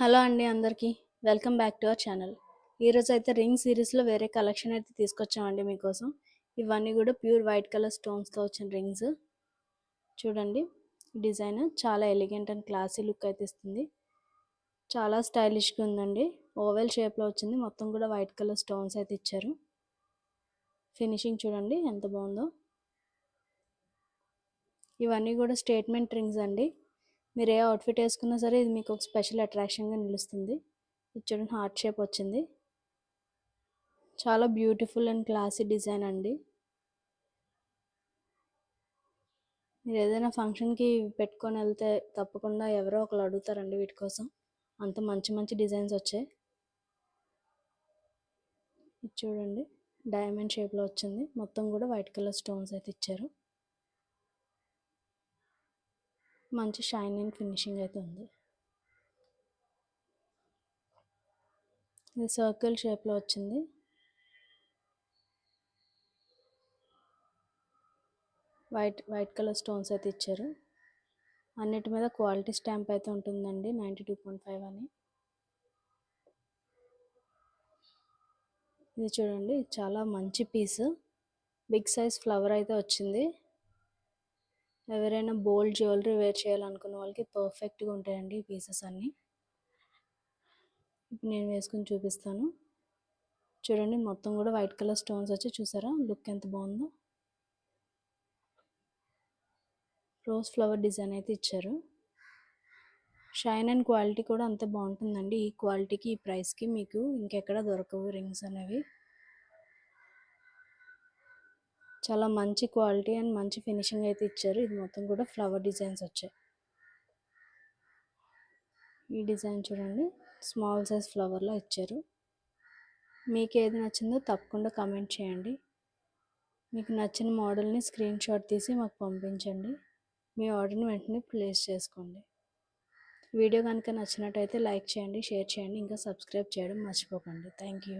Hello అండి అందరికీ. Welcome back to our channel. ఈరోజు అయితే రింగ్ సిరీస్లో వేరే కలెక్షన్ అయితే తీసుకొచ్చామండి మీకోసం. ఇవన్నీ కూడా ప్యూర్ వైట్ కలర్ స్టోన్స్తో వచ్చిన రింగ్స్. చూడండి డిజైన్ చాలా ఎలిగెంట్ అండ్ క్లాసీ లుక్ అయితే ఇస్తుంది. చాలా స్టైలిష్గా ఉందండి. ఓవెల్ షేప్లో వచ్చింది. మొత్తం కూడా వైట్ కలర్ స్టోన్స్ అయితే ఇచ్చారు. ఫినిషింగ్ చూడండి ఎంత బాగుందో. ఇవన్నీ కూడా స్టేట్మెంట్ రింగ్స్ అండి. మీరు ఏ అవుట్ఫిట్ వేసుకున్నా సరే ఇది మీకు ఒక స్పెషల్ అట్రాక్షన్గా నిలుస్తుంది. ఇది చూడండి హార్ట్ షేప్ వచ్చింది. చాలా బ్యూటిఫుల్ అండ్ క్లాసీ డిజైన్ అండి. మీరు ఏదైనా ఫంక్షన్కి పెట్టుకొని వెళ్తే తప్పకుండా ఎవరో ఒకరు అడుగుతారండి వీటి కోసం. అంత మంచి మంచి డిజైన్స్ వచ్చాయి. ఇది చూడండి డైమండ్ షేప్లో వచ్చింది. మొత్తం కూడా వైట్ కలర్ స్టోన్స్ అయితే ఇచ్చారు. మంచి షైన్ అండ్ ఫినిషింగ్ అయితే ఉంది. ఇది సర్కిల్ షేప్లో వచ్చింది. వైట్ వైట్ కలర్ స్టోన్స్ అయితే ఇచ్చారు. అన్నిటి మీద క్వాలిటీ స్టాంప్ అయితే ఉంటుందండి నైంటీ టూ పాయింట్ ఫైవ్ అని. ఇది చూడండి చాలా మంచి పీస్. బిగ్ సైజ్ ఫ్లవర్ అయితే వచ్చింది. ఎవరైనా బోల్డ్ జ్యువెలరీ వేర్ చేయాలనుకున్న వాళ్ళకి పర్ఫెక్ట్గా ఉంటాయండి ఈ పీసెస్ అన్నీ. ఇప్పుడు నేను వేసుకుని చూపిస్తాను. చూడండి మొత్తం కూడా వైట్ కలర్ స్టోన్స్ వచ్చి చూసారా? లుక్ ఎంత బాగుందో. రోజ్ ఫ్లవర్ డిజైన్ అయితే ఇచ్చారు. షైన్ అండ్ క్వాలిటీ కూడా అంత బాగుంటుందండి. ఈ క్వాలిటీకి ఈ ప్రైస్కి మీకు ఇంకెక్కడ దొరకవు రింగ్స్ అనేవి. చాలా మంచి క్వాలిటీ అండ్ మంచి ఫినిషింగ్ అయితే ఇచ్చారు. ఇది మొత్తం కూడా ఫ్లవర్ డిజైన్స్ వచ్చాయి. ఈ డిజైన్ చూడండి. స్మాల్ సైజ్ ఫ్లవర్లో ఇచ్చారు. మీకు ఏది నచ్చిందో తప్పకుండా కమెంట్ చేయండి. మీకు నచ్చిన మోడల్ని స్క్రీన్ షాట్ తీసి మాకు పంపించండి. మీ ఆర్డర్ని వెంటనే ప్లేస్ చేసుకోండి. వీడియో కనుక నచ్చినట్టయితే లైక్ చేయండి షేర్ చేయండి. ఇంకా సబ్స్క్రైబ్ చేయడం మర్చిపోకండి. Thank you